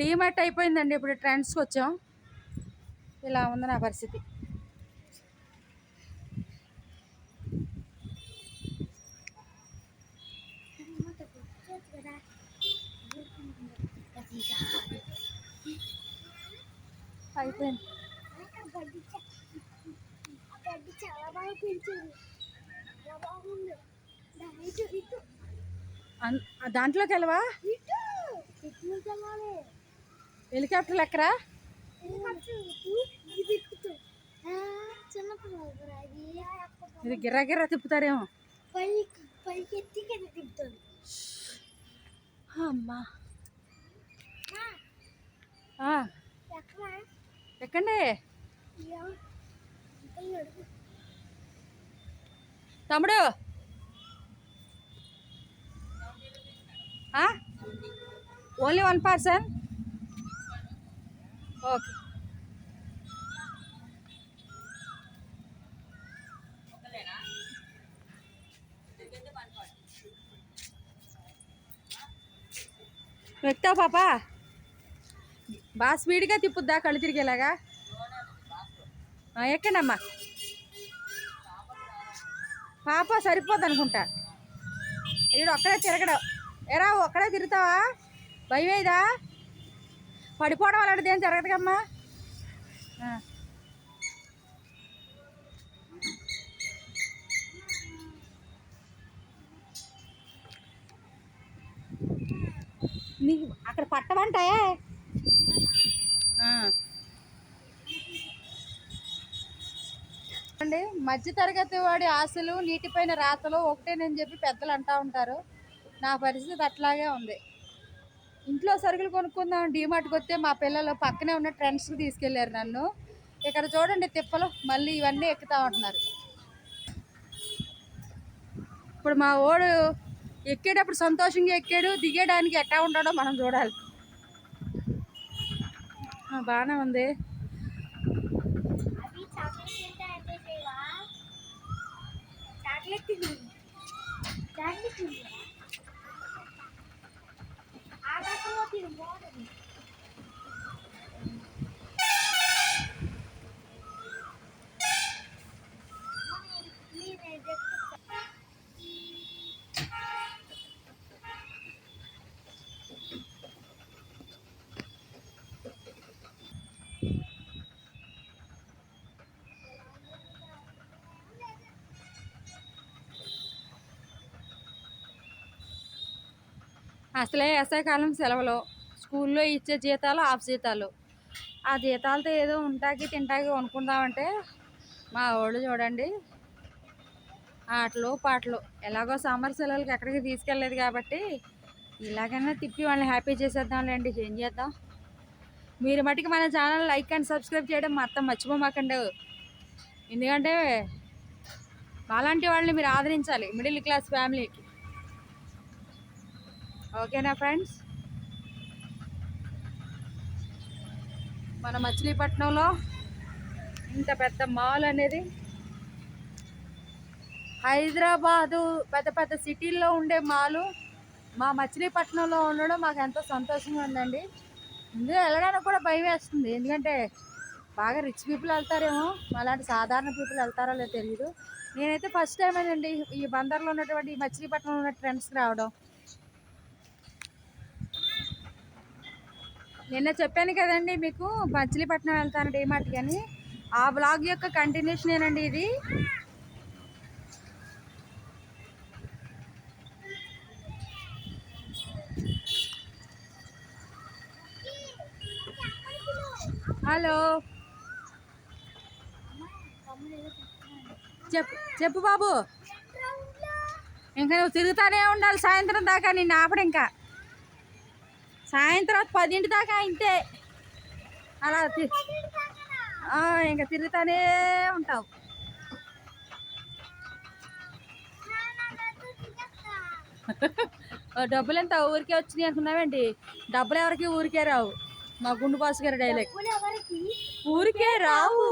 డీమార్ట్ అయిపోయిందండి ఇప్పుడు ట్రెండ్స్కి వచ్చాం. ఇలా ఉంది నా పరిస్థితి. అయిపోయింది. దాంట్లోకి వెళ్ళవా? హెలికాప్టర్ ఎక్కరా ఇది గిర్రా గిర్రా తిప్పుతారేమో. అమ్మా. ఎక్కడ? తమ్ముడు. Only one person okay. వెక్తావు పాప. బాగా స్పీడ్గా తిప్పుద్దా కళ్ళు తిరిగేలాగా? ఎక్కండమ్మా. పాప సరిపోద్ది అనుకుంటా ఈడు ఒక్కడే తిరగడం. ఎరా ఒక్కడే తిరుగుతావా? భయమేదా? పడిపోవడం అలాంటిది ఏం జరగదు కమ్మా నీ నీకు అక్కడ పట్టమంటాయే? అండి మధ్య తరగతి వాడి ఆశలు నీటిపైన రాతలు ఒకటేనని చెప్పి పెద్దలు అంటూ ఉంటారు. నా పరిస్థితి అట్లాగే ఉంది. ఇంట్లో సరుకులు కొనుక్కుందాం డీమార్ట్కి వస్తే మా పిల్లలు పక్కనే ఉన్న ట్రెండ్స్కి తీసుకెళ్ళారు నన్ను. ఇక్కడ చూడండి తిప్పలు మళ్ళీ ఇవన్నీ ఎక్కుతా ఉంటున్నారు. ఇప్పుడు మా ఓడు ఎక్కేటప్పుడు సంతోషంగా ఎక్కాడు దిగేయడానికి ఎట్టా ఉంటాడో మనం చూడాలి. బాగానే ఉంది. చాక్లెట్ చాక్లెట్ అసలే వేసవికాలం సెలవులు స్కూల్లో ఇచ్చే జీతాలు ఆఫ్ జీతాలు. ఆ జీతాలతో ఏదో ఉంటాకి తింటాకి కొనుక్కుందామంటే మా వాళ్ళు చూడండి ఆటలు పాటలు. ఎలాగో సమ్మర్ సెలవులకి ఎక్కడికి తీసుకెళ్ళలేదు కాబట్టి ఇలాగైనా తిప్పి వాళ్ళని హ్యాపీ చేసేద్దాంలేండి. ఏం చేద్దాం? మీరు మటుకు మన ఛానల్ లైక్ అండ్ సబ్స్క్రైబ్ చేయడం మొత్తం మర్చిపోమాకండి. ఎందుకంటే అలాంటి వాళ్ళని మీరు ఆదరించాలి. మిడిల్ క్లాస్ ఫ్యామిలీకి. ఓకేనా ఫ్రెండ్స్? మన మచిలీపట్నంలో ఇంత పెద్ద మాల్ అనేది హైదరాబాదు పెద్ద పెద్ద సిటీల్లో ఉండే మాలు మా మచిలీపట్నంలో ఉండడం మాకు ఎంతో సంతోషంగా ఉందండి. ఇందులో వెళ్ళడానికి కూడా భయం వేస్తుంది. ఎందుకంటే బాగా రిచ్ పీపుల్ వెళ్తారేమో అలాంటి సాధారణ పీపుల్ వెళ్తారో లేదో తెలియదు నేనైతే ఫస్ట్ టైం అండి ఈ బందర్లో ఉన్నటువంటి ఈ మచిలీపట్నంలో ఉన్న ట్రెండ్స్కి రావడం. నిన్న చెప్పాను కదండి మీకు మచిలీపట్నం వెళ్తాను డీమార్ట్కి కానీ ఆ బ్లాగ్ యొక్క కంటిన్యూషన్ ఏనండి ఇది. హలో. చెప్పు చెప్పు బాబు. ఇంకా నువ్వు తిరుగుతానే ఉండాలి సాయంత్రం దాకా నిన్ను ఆపడు ఇంకా. సాయంత్రం పదింటి దాకా ఇంతే. అలా ఇంకా తిరుగుతానే ఉంటావు. డబ్బులు ఎంత? ఊరికే వచ్చినాయి అనుకున్నావేంటి డబ్బులు ఎవరికి? ఊరికే రావు. మా గుండు బాస్ గారి డైలాగ్ ఊరికే రావు.